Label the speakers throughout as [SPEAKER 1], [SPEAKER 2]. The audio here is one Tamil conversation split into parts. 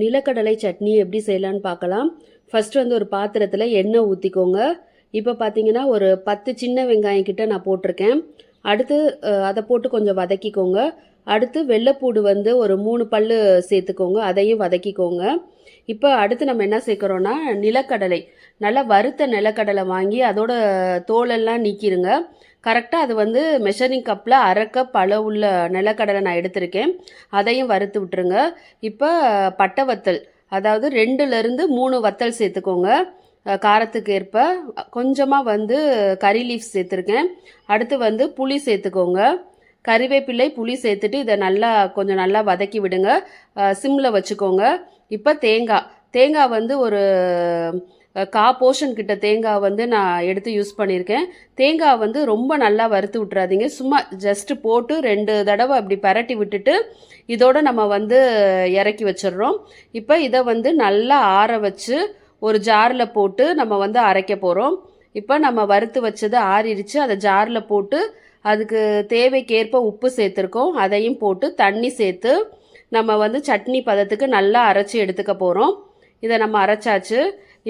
[SPEAKER 1] நிலக்கடலை சட்னி எப்படி செய்யலான்னு பார்க்கலாம். ஃபஸ்ட்டு வந்து ஒரு பாத்திரத்தில் எண்ணெய் ஊற்றிக்கோங்க இப்போ பார்த்தீங்கன்னா ஒரு பத்து சின்ன வெங்காயம் கிட்ட நான் போட்டிருக்கேன். அடுத்து அதை போட்டு கொஞ்சம் வதக்கிக்கோங்க. அடுத்து வெள்ளைப்பூடு வந்து ஒரு மூணு பல்லு சேர்த்துக்கோங்க. அதையும் வதக்கிக்கோங்க. இப்போ அடுத்து நம்ம என்ன சேர்க்குறோன்னா நிலக்கடலை. நல்லா வறுத்த நிலக்கடலை வாங்கி அதோட தோலெல்லாம் நீக்கிடுங்க கரெக்டாக அது வந்து மெஷரிங் கப்பில் அரை கப் அளவுள்ள நிலக்கடலை நான் எடுத்திருக்கேன். அதையும் வறுத்து விட்டுருங்க. இப்போ பட்டை வத்தல் அதாவது ரெண்டுலேருந்து மூணு வத்தல் சேர்த்துக்கோங்க. காரத்துக்கு ஏற்ப கொஞ்சமாக வந்து கறி லீஃப் சேர்த்துருக்கேன். அடுத்து வந்து புளி சேர்த்துக்கோங்க. கறிவேப்பிலை புளி சேர்த்துட்டு இதை நல்லா கொஞ்சம் நல்லா வதக்கி விடுங்க. சிம்மில் வச்சுக்கோங்க. இப்போ தேங்காய் தேங்காய் வந்து ஒரு கா போர்ஷன் கிட்ட தேங்காய் வந்து நான் எடுத்து யூஸ் பண்ணியிருக்கேன். தேங்காய் வந்து ரொம்ப நல்லா வறுத்து விட்றாதீங்க சும்மா ஜஸ்ட்டு போட்டு ரெண்டு தடவை அப்படி பரட்டி விட்டுட்டு இதோடு நம்ம வந்து இறக்கி வச்சிடுறோம். இப்போ இதை வந்து நல்லா ஆற வச்சு ஒரு ஜாரில் போட்டு நம்ம வந்து அரைக்க போகிறோம் இப்போ நம்ம வறுத்து வச்சது ஆறிடுச்சு அதை ஜாரில் போட்டு அதுக்கு தேவைக்கேற்ப உப்பு சேர்த்துருக்கோம். அதையும் போட்டு தண்ணி சேர்த்து நம்ம வந்து சட்னி பதத்துக்கு நல்லா அரைச்சி எடுத்துக்க போகிறோம் இதை நம்ம அரைச்சாச்சு.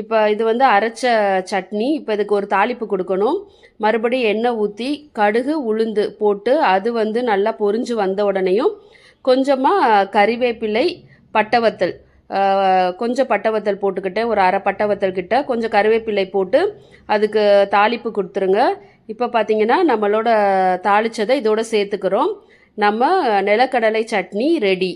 [SPEAKER 1] இப்போ இது வந்து அரைச்ச சட்னி இப்போ இதுக்கு ஒரு தாளிப்பு கொடுக்கணும். மறுபடியும் எண்ணெய் ஊற்றி கடுகு உளுந்து போட்டு அது வந்து நல்லா பொரிஞ்சு வந்த உடனேயும் கொஞ்சமாக கறிவேப்பிலை பட்டவத்தல் கொஞ்சம் பட்டவத்தல் போட்டுக்கிட்டேன். ஒரு அரை பட்டவத்தல் கிட்ட கொஞ்சம் கருவேப்பிலை போட்டு அதுக்கு தாளிப்பு கொடுத்துருங்க. இப்போ பார்த்தீங்கன்னா நம்மளோட தாளிச்சதை இதோட சேர்த்துக்கிறோம். நம்ம நிலக்கடலை சட்னி ரெடி.